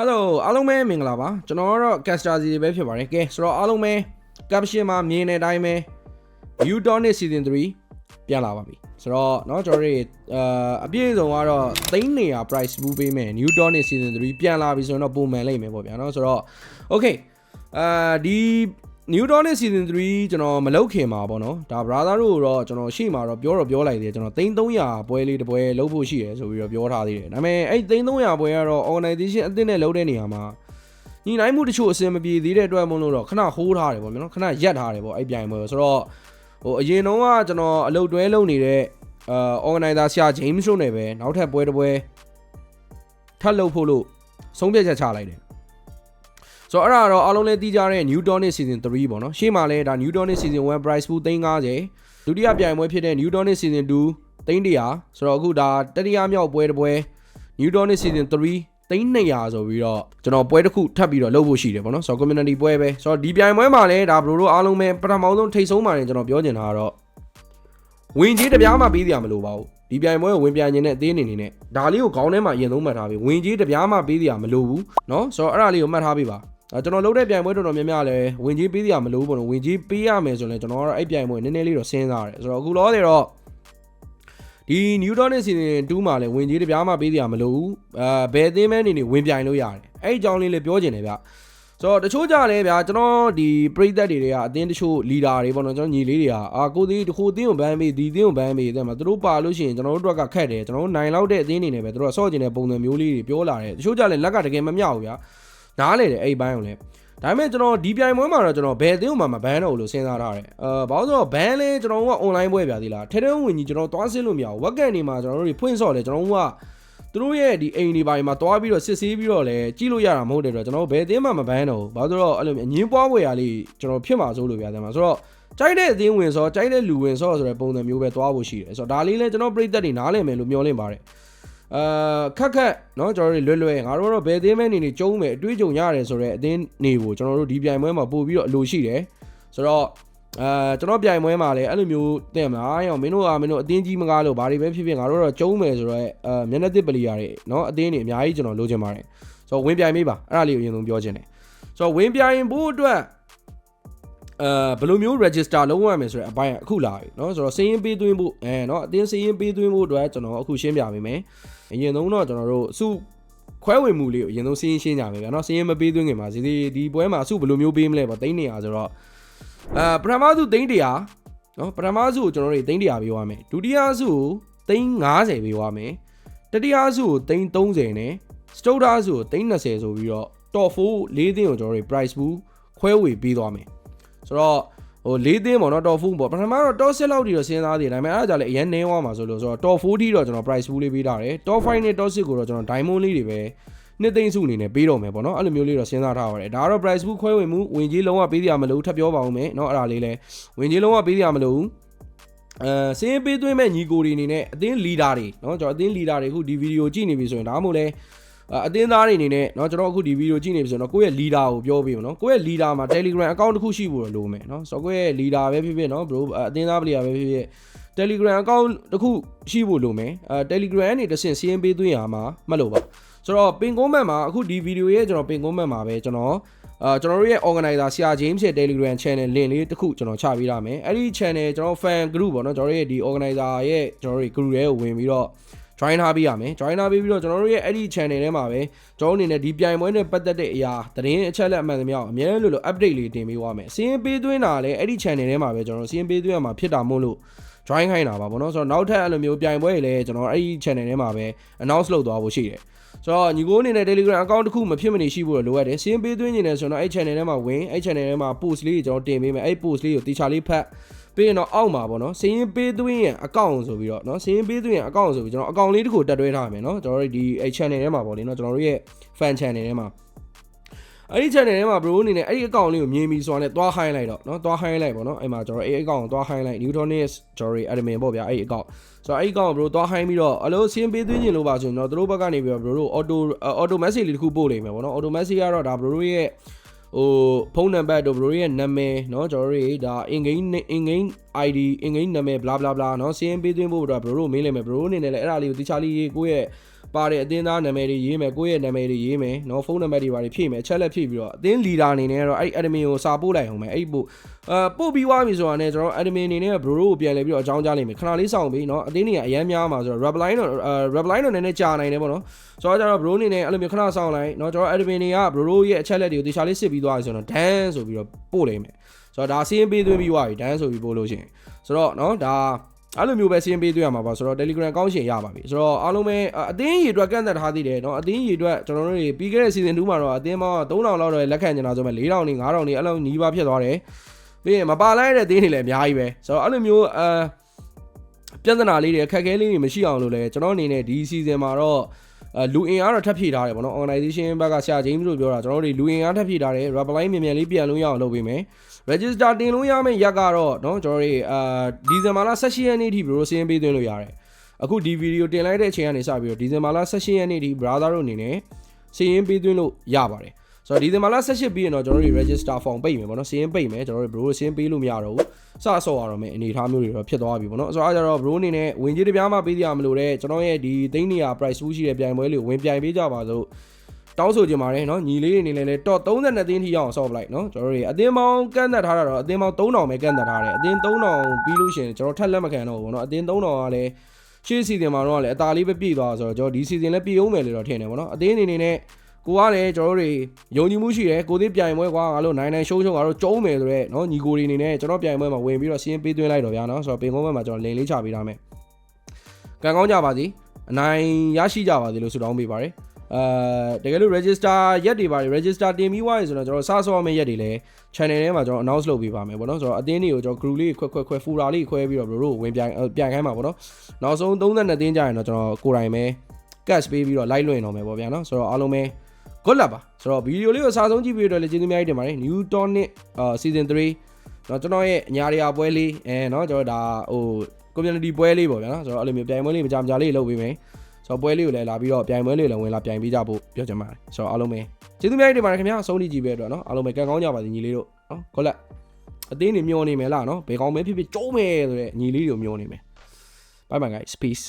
ဟယ်လိုအားလုံးပဲမင်္ဂလာပါကျွန်တော်ကတော့ caster စီပဲဖြစ်ပါတယ်ကဲဆိုတော့အားလုံးပဲ caption မှာမြင်တဲ့အတိုင်းပဲ View Tonic Season 3ပြန်လာပါပြီဆိုတော့เนาะကျွန်တော်တို့အာအပြည့်အစုံကတော့300 price move ပေးမယ် New Tonic Season 3ပြန်လာပြီဆိုတော့ပုံမှန်လိမ့်မယ်ပေါ့ဗျာเนาะဆိုတော့ okay အာဒီ New Tonic Season 3ကျွန်တော်မလုပ်ခင်မှာပေါ့နော်ဒါ brother တို့တော့ကျွန်တော်ရှေ့မှာတော့ပြောတော့ပြောလိုက်သေးတယ်ကျွန်တော်3300ပွဲလေးတစ်ပွဲလုပ်ဖို့ရှိတယ်ဆိုပြီးတော့ပြောထားသေးတယ်ဒါပေမဲ့အဲ့3300ပွဲကတော့ organization အသစ်နဲ့လုပ်တဲ့နေရာမှာညီနိုင်မှုတချို့အဆင်မပြေသေးတဲ့အတွက်မလို့တော့ခဏဟိုးထားတယ်ပေါ့နော်ခဏရက်ထားတယ်ပေါ့အဲ့ပြိုင်ပွဲဆိုတော့ဟိုအရင်တုန်းကကျွန်တော်အလုပ်တွဲလုပ်နေတဲ့အာ organizer ဆရာ James တို့နဲ့ပဲနောက်ထပ်ပွဲတစ်ပွဲထပ်လုပ်ဖို့လို့ဆုံးဖြတ်ချက်ချလိုက်တယ် ဆိုတော့အဲ့ဒါတော့အားလုံးလည်းသိကြတဲ့ New Tonic Season 3ပေါ့နော်ရှေ့မှာလည်းဒါ New Tonic Season 1 price pool 350ဒုတိယပြိုင်ပွဲဖြစ်တဲ့ New Tonic Season 2 300ဆိုတော့အခုဒါတတိယမြောက်ပွဲတစ်ပွဲ New Tonic Season 3 300ဆိုပြီးတော့ကျွန်တော်ပွဲတစ်ခုထပ်ပြီးတော့လုပ်ဖို့ရှိတယ်ပေါ့နော်ဆိုတော့ community ပွဲပဲဆိုတော့ဒီပြိုင်ပွဲမှာလည်းဒါဘလိုတို့အားလုံးပဲပထမဆုံးထိတ်ဆုံးပါတယ်ကျွန်တော်ပြောချင်တာကတော့ဝင်ကြီးတစ်ပြားမှပေးစရာမလိုပါဘူးဒီပြိုင်ပွဲကိုဝင်ပြိုင်နေတဲ့အသေးအနေနဲ့ဒါလေးကိုခေါင်းထဲမှာအရင်ဆုံးမှတ်ထားပြီးဝင်ကြီးတစ်ပြားမှပေးစရာမလိုဘူးเนาะဆိုတော့အဲ့ဒါလေးကိုမှတ်ထားပြီးပါအဲ ကျွန်တော်လုပ်တဲ့ပြိုင်ပွဲတော်တော်များများလည်းဝင်ကြီးပေးစရာမလိုဘူးပေါ့နော်ဝင်ကြီးပေးရမယ်ဆိုရင်လည်းကျွန်တော်ကတော့အဲ့ပြိုင်ပွဲနည်းနည်းလေးတော့စဉ်းစားရတယ်ဆိုတော့အခုလောတယ်တော့ဒီ New Tonic Season 2မှာလည်းဝင်ကြီးတစ်ပြားမှပေးစရာမလိုဘူးအဲဘယ်အသင်းမဲနေနေဝင်ပြိုင်လို့ရတယ်အဲ့အကြောင်းလေးလည်းပြောချင်တယ်ဗျဆိုတော့တချို့ကြလည်းဗျာကျွန်တော်ဒီပရိသတ်တွေတွေကအတင်းတချို့လီဒါတွေပေါ့နော်ကျွန်တော်ညီလေးတွေကအာကိုသေးတခုအတင်းကိုဘန်းပေးဒီအတင်းကိုဘန်းပေးတဲ့မှာသူတို့ပါလို့ရှိရင်ကျွန်တော်တို့အတွက်ကခက်တယ်ကျွန်တော်တို့နိုင်လောက်တဲ့အတင်းနေနေပဲသူတို့ကစော့ကျင်တဲ့ပုံစံမျိုးလေးတွေပြောလာတယ်တချို့ကြလည်းလက်ကတကယ်မမြောက်ဘူးဗျာ နားလေတယ်အဲ့ဘန်းကိုလည်းဒါပေမဲ့ကျွန်တော်ဒီပြိုင်ပွဲမှာတော့ကျွန်တော်ဘယ်အတင်းကိုမှမဘန်းတော့ဘူးလို့စဉ်းစားထားတယ်အာဘာလို့ဆိုတော့ဘန်းလဲကျွန်တော်က online ပွဲပြသေးလားထဲထဲဝင်ကြီးကျွန်တော်သွားဆင်းလို့မရဘူးဝက်ကန်နေမှာကျွန်တော်တို့ဖွင့်ဆော့လဲကျွန်တော်ကသူတို့ရဲ့ဒီအိမ်ဒီပိုင်းမှာတွားပြီးတော့စစ်ဆေးပြီးတော့လဲကြည့်လို့ရတာမဟုတ်တဲ့အတွက်ကျွန်တော်ဘယ်အတင်းမှမဘန်းတော့ဘူးဘာလို့ဆိုတော့အဲ့လိုအငင်းပွားဝယ်ရလေးကျွန်တော်ဖြစ်မှာစိုးလို့ပြတယ်မှာဆိုတော့ကြိုက်တဲ့အသင်းဝင်စောကြိုက်တဲ့လူဝင်စောဆိုတဲ့ပုံစံမျိုးပဲတွားဖို့ရှိတယ်ဆိုတော့ဒါလေးလဲကျွန်တော်ပြိသက်တွေနားလည်မယ်လို့မျှော်လင့်ပါတယ် အာခက်ခက်เนาะကျွန်တော်တို့လွယ်လွယ်ငါတို့ကတော့ဘယ်အသင်းမဲနေနေကျုံးမယ်အတွေ့အကြုံရတယ်ဆိုတော့အသင်းနေကိုကျွန်တော်တို့ဒီပြိုင်ပွဲမှာပို့ပြီးတော့အလိုရှိတယ်ဆိုတော့အာကျွန်တော်ပြိုင်ပွဲမှာလည်းအဲ့လိုမျိုးတင်မလားရောမင်းတို့ကမင်းတို့အတင်းကြီးမကားလို့ဘာတွေပဲဖြစ်ဖြစ်ငါတို့တော့ကျုံးမယ်ဆိုတော့အာမျက်နှာသစ်ပလီယာတွေเนาะအတင်းတွေအများကြီးကျွန်တော်လိုချင်ပါတယ်ဆိုတော့ဝင်ပြိုင်မေးပါအဲ့ဒါလေးကိုအရင်ဆုံးပြောချင်တယ်ဆိုတော့ဝင်ပြိုင်ဖို့အတွက် အဲဘယ်လိုမျိုး register လုပ်ရမယ်ဆိုတဲ့အပိုင်းအခုလာပြီเนาะဆိုတော့စည်ရင်ပေးသွင်းဖို့အဲเนาะအတင်းစည်ရင်ပေးသွင်းဖို့အတွက်ကျွန်တော်အခုရှင်းပြပေးမယ်အရင်ဆုံးတော့ကျွန်တော်တို့စုခွဲဝင်မှုလေးကိုအရင်ဆုံးစင်းရှင်းကြမယ်ဗျာเนาะစင်းရင်မပေးသွင်းခင်မှာဒီဒီပွဲမှာစုဘယ်လိုမျိုးပေးမလဲပေါ့3နေရဆိုတော့အဲပထမစု3တရားเนาะပထမစုကိုကျွန်တော်တို့3တရားပေးသွားမယ်ဒုတိယစုကို350ပေးသွားမယ်တတိယစုကို330နဲ့စတုဒ္ဓစုကို320ဆိုပြီးတော့ top 4၄သင်းကိုကျွန်တော်တို့ price pool ခွဲဝေပေးသွားမယ် ဆိုတော့ဟို၄သင်းပေါ့နော် top 4ပေါ့ပထမတော့ top 6လောက်ထိတော့စဉ်းစားသေးတယ်ဒါပေမဲ့အဲ့ဒါကြလည်းအရင်နင်းသွားမှာဆိုလို့ဆိုတော့ top 4ထိတော့ကျွန်တော် price pool လေးပေးထားတယ် top 5နဲ့ top 6ကိုတော့ကျွန်တော် diamond လေးတွေပဲနှစ်သိန်းစုအနေနဲ့ပေးတော့မယ်ပေါ့နော်အဲ့လိုမျိုးလေးတော့စဉ်းစားထားပါတယ်ဒါကတော့ price pool ခွဲဝေမှုဝင်ကြီးလုံးဝပေးစရာမလိုထပ်ပြောပါဦးမယ်เนาะအဲ့ဒါလေးလဲဝင်ကြီးလုံးဝပေးစရာမလိုအဲစင်းပေးသွင်းမဲ့ညီကိုတွေအနေနဲ့အသင်း leader တွေเนาะကျွန်တော်အသင်း leader တွေအခုဒီဗီဒီယိုကြည့်နေပြီဆိုရင်ဒါမှမဟုတ်လဲ အသင်းသားတွေအနေနဲ့เนาะကျွန်တော်အခုဒီဗီဒီယိုကြည့်နေပြီဆိုတော့ကိုယ့်ရဲ့ leader ကိုပြောပေးမယ်เนาะကိုယ့်ရဲ့ leader မှာ Telegram account တစ်ခုရှိဖို့လိုမယ်เนาะဆိုတော့ကိုယ့်ရဲ့ leader ပဲဖြစ်ဖြစ်เนาะ bro အသင်းသားပလီယာပဲဖြစ်ဖြစ် Telegram account တစ်ခုရှိဖို့လိုမယ်အဲ Telegram ကနေတစ်ဆင့်စီးရင်ပေးသွင်းရမှာမလို့ပါဆိုတော့ပင်ကုန်းမတ်မှာအခုဒီဗီဒီယိုရဲ့ကျွန်တော်ပင်ကုန်းမတ်မှာပဲကျွန်တော်အာကျွန်တော်တို့ရဲ့ organizer ဆရာ James ရဲ့ Telegram channel link လေးတစ်ခုကျွန်တော်ချပေးရမယ်အဲ့ဒီ channel ကျွန်တော် fan group ပေါ့နော်ကျွန်တော်တို့ရဲ့ဒီ organizer ရဲ့ကျွန်တော်တို့ group ရဲ့ကိုဝင်ပြီးတော့ join ထားပေးရမယ် join ထားပေးပြီးတော့ကျွန်တော်တို့ရဲ့အဲ့ဒီ channel ထဲမှာပဲကျွန်တော်အနေနဲ့ဒီပြိုင်ပွဲနဲ့ပတ်သက်တဲ့အရာသတင်းအချက်လက်အမှန်သမျှကိုအများလို့လို့ update လေးတင်ပေးသွားမယ်စီးရင်ပေးသွင်းတာလည်းအဲ့ဒီ channel ထဲမှာပဲကျွန်တော်စီးရင်ပေးသွင်းရမှာဖြစ်တာမို့လို့ join ခိုင်းတာပါဗောနော်ဆိုတော့နောက်ထပ်အဲ့လိုမျိုးပြိုင်ပွဲတွေလည်းကျွန်တော်အဲ့ဒီ channel ထဲမှာပဲ announce လုပ်သွားဖို့ရှိတယ်ဆိုတော့ညီကိုအနေနဲ့ Telegram account တစ်ခုမဖြစ်မနေရှိဖို့လိုအပ်တယ်။စင်းပေးသွင်းနေတယ်ဆိုတော့အဲ့ channel ထဲမှာဝင်အဲ့ channel ထဲမှာ post လေးကိုကျွန်တော်တင်ပေးမယ်။အဲ့ post လေးကိုတေချာလေးဖတ် ပြီးရင်တော့အောက်မှာပေါ့နော်စင်းပေးသွင်းရင် account ဆိုပြီးတော့နော်စင်းပေးသွင်းရင် account ဆိုပြီးကျွန်တော် account လေးတစ်ခုတက်တွဲထားမယ်နော်ကျွန်တော်တို့ဒီအဲ့ channel ထဲမှာပေါ့လေနော်ကျွန်တော်တို့ရဲ့ fan channel ထဲမှာအဲ့ဒီ channel ထဲမှာ bro အနေနဲ့အဲ့ဒီ account လေးကိုမြင်ပြီးဆိုတော့တွား highlight တော့เนาะတွား highlight ပေါ့เนาะအဲ့မှာကျွန်တော်အဲ့ account ကိုတွား highlight Newtonics ကျွန်တော် admin ပေါ့ဗျာအဲ့ဒီ account ဆိုတော့အဲ့ဒီ account ကို bro တွား high ပြီးတော့အလို့စင်းပေးသွင်းခြင်းလို့ပါဆိုရင်တော့တို့ဘက်ကနေပြီးတော့ bro တို့ auto auto message လေးတစ်ခုပို့လိမ့်မယ်ပေါ့เนาะ auto message ကတော့ဒါ bro တို့ရဲ့ ဟိုဖုန်းနံပါတ်တို့ bro ရဲ့နာမည်เนาะကျွန်တော်တို့ဒါ in game in game ID in game နာမည် bla bla bla เนาะစင်းပေးသွင်းဖို့တော့ bro တို့မေးလိမ့်မယ် bro အနေနဲ့လည်းအဲ့ဒါလေးကိုတခြားလေးကိုယ့်ရဲ့ ပါတဲ့အသင်းသားနာမည်တွေရေးမယ်ကိုယ့်ရဲ့နာမည်တွေရေးမယ်နော်ဖုန်းနံပါတ်တွေပါတွေဖြည့်မယ်အချက်လက်ဖြည့်ပြီးတော့အသင်းလီဒါအနေနဲ့ကတော့အဲ့ admin ကိုစာပို့လိုက်အောင်မယ်အဲ့ပို့အာပို့ပြီးွားပြီဆိုတာနဲ့ကျွန်တော် admin အနေနဲ့ဘရိုရိုကိုပြန်လဲပြီးတော့အကြောင်းကြားလိုက်မယ်ခဏလေးစောင့်ပြီးနော်အသင်းတွေကအရန်များမှာဆိုတော့ reply တော့ reply တော့နည်းနည်းကြာနိုင်တယ်ပေါ့နော်ဆိုတော့ကျတော့ bro အနေနဲ့အဲ့လိုမျိုးခဏစောင့်လိုက်နော်ကျွန်တော် admin တွေက bro ရဲ့အချက်လက်တွေကိုတေချာလေးစစ်ပြီးသွားပြီဆိုတော့ dan ဆိုပြီးတော့ပို့လိုက်မယ်ဆိုတော့ဒါစီးရင်ပေးသွင်းပြီးွားပြီ dan ဆိုပြီးပို့လို့ရှိရင်ဆိုတော့နော်ဒါ အဲ့လိုမျိုးပဲစီးရင်ပေးသွင်းရမှာပါဆိုတော့ Telegram အကောင့်ရှင်ရပါပြီဆိုတော့အားလုံးပဲအသင်းရည်အတွက်ကန့်သက်ထားသေးတယ်เนาะအသင်းရည်အတွက်ကျွန်တော်တို့တွေပြီးခဲ့တဲ့ season 2မှာတော့အသင်းပေါင်း3000လောက်တော့လက်ခံနေတာဆိုမဲ့4000နေ5000နေအဲ့လိုညီးပါဖြစ်သွားတယ်ပြီးရင်မပါလိုက်တဲ့သင်းတွေလည်းအများကြီးပဲဆိုတော့အဲ့လိုမျိုးအာပြဿနာလေးတွေအခက်အခဲလေးတွေမရှိအောင်လို့လဲကျွန်တော်အနေနဲ့ဒီ season မှာတော့အဲ လူအင်အားတော့ထပ်ဖြည့်ထားတယ်ဗောနော် organization ဘက်ကဆရာချင်းလို့ပြောတာကျွန်တော်တို့လူအင်အားထပ်ဖြည့်ထားတယ် reply မြန်မြန်လေးပြန်လို့ရအောင်လုပ်ပေးမယ် register တင်လို့ရမယ့်ရက်ကတော့เนาะကျွန်တော်တို့အာဒီဇင်ဘာလ18ရက်နေ့ထိဘယ်လိုစင်းပေးသွင်းလို့ရတယ်အခုဒီဗီဒီယိုတင်လိုက်တဲ့အချိန်ကနေစပြီးတော့ဒီဇင်ဘာလ18ရက်နေ့ထိ brother တို့အနေနဲ့စည်ရင်ပေးသွင်းလို့ရပါတယ် ဆိုတော့ဒီဇင်ဘာလ18ပြီးရင်တော့ကျွန်တော်တို့ register form ပိတ်မယ်ပေါ့နော်စည်ရင်ပိတ်မယ်ကျွန်တော်တို့ bro စည်ရင်ပေးလို့မရတော့ဘူးစဆော့ရတော့မယ်အနေအထားမျိုးတွေတော့ဖြစ်သွားပြီပေါ့နော်ဆိုတော့အဲကြတော့ bro အနေနဲ့ဝင်ကြီးတစ်ပြားမှပေးရမလို့တဲ့ကျွန်တော်ရဲ့ဒီသိန်းနေရ price ဖူးရှိတဲ့ပြိုင်ပွဲလေးကိုဝင်ပြိုင်ပေးကြပါစို့ တောင်းဆိုကြပါတယ်เนาะညီလေးတွေအနေနဲ့လည်းတော့32သိန်းထိရအောင်ဆော့ပလိုက်เนาะကျွန်တော်တို့တွေအသင်းပေါင်းကန့်သက်ထားတာတော့အသင်းပေါင်း3000ပဲကန့်သက်ထားတယ်အသင်း3000ပြီးလို့ရှိရင်ကျွန်တော်ထက်လက်မခံတော့ဘူးเนาะအသင်း3000ကလည်းရှေ့စီဇန်မှာတော့လည်းအသာလေးပဲပြည့်သွားဆိုတော့ကျွန်တော်ဒီစီဇန်လည်းပြည့်အောင်မယ်လို့တော့ထင်တယ်ဗောနော်အသင်းအနေနဲ့ ကိုကလည်းကျွန်တော်တို့တွေယုံကြည်မှုရှိတယ်ကိုသေးပြိုင်ပွဲကွာငါတို့နိုင်နိုင်ရှုံးရှုံးငါတို့ကျုံးမယ်ဆိုတော့နော်ညီကိုတွေအနေနဲ့ကျွန်တော်ပြိုင်ပွဲမှာဝင်ပြီးတော့စီးရင်ပေးသွင်းလိုက်တော့ဗျာနော်ဆိုတော့ပင်ကုန်းဘက်မှာကျွန်တော်လင်လေးချပေးထားမယ်ကံကောင်းကြပါစီအနိုင်ရရှိကြပါစေလို့ဆုတောင်းပေးပါတယ်အဲတကယ်လို့ register ရက်တွေပါတယ် register တင်ပြီးွားရင်ဆိုတော့ကျွန်တော်စဆော့မယ့်ရက်တွေလည်း channel ထဲမှာကျွန်တော် announce လုပ်ပေးပါမယ်ဗောနော်ဆိုတော့အသင်းတွေကိုကျွန်တော် group လေးခွဲခွဲခွဲ folder လေးခွဲပြီးတော့ဘလို့ဝင်ပြိုင်ပြိုင်ခိုင်းမှာဗောနော်နောက်ဆုံး32သင်းကြရင်တော့ကျွန်တော်ကိုယ်တိုင်ပဲ cash ပေးပြီးတော့ live လွှင့်တော့မယ်ဗောဗျာနော်ဆိုတော့အားလုံးပဲ good luck ပါဆိုတော့ဗီဒီယိုလေးကိုအစားဆုံးကြည့်ပြီးတော့လည်းကျေးဇူးအများကြီးတင်ပါတယ် Newton နဲ့ season 3တော့ကျွန်တော်ရဲ့အညာရီယာပွဲလေးအဲเนาะကျွန်တော်ဒါဟို community ပွဲလေးပေါ့ဗျာနော်ဆိုတော့အဲ့လိုမျိုးပြိုင်ပွဲလေးမကြမကြလေးလုပ်ပေးမယ်ဆိုတော့ပွဲလေးကိုလည်းလာပြီးတော့ပြိုင်ပွဲလေးကိုလည်းဝင်လာပြိုင်ပေးကြဖို့ပြောချင်ပါတယ်ဆိုတော့အားလုံးပဲကျေးဇူးအများကြီးတင်ပါတယ်ခင်ဗျာအဆုံးထိကြည့်ပေးတော့เนาะအားလုံးပဲကံကောင်းကြပါစေညီလေးတို့เนาะ good luck အသေးနေမျောနေမယ်လားเนาะဘယ်ကောင်းမဲဖြစ်ဖြစ်ကျုံးမယ်ဆိုတဲ့ညီလေးတွေကိုမျောနေမယ် bye bye guys peace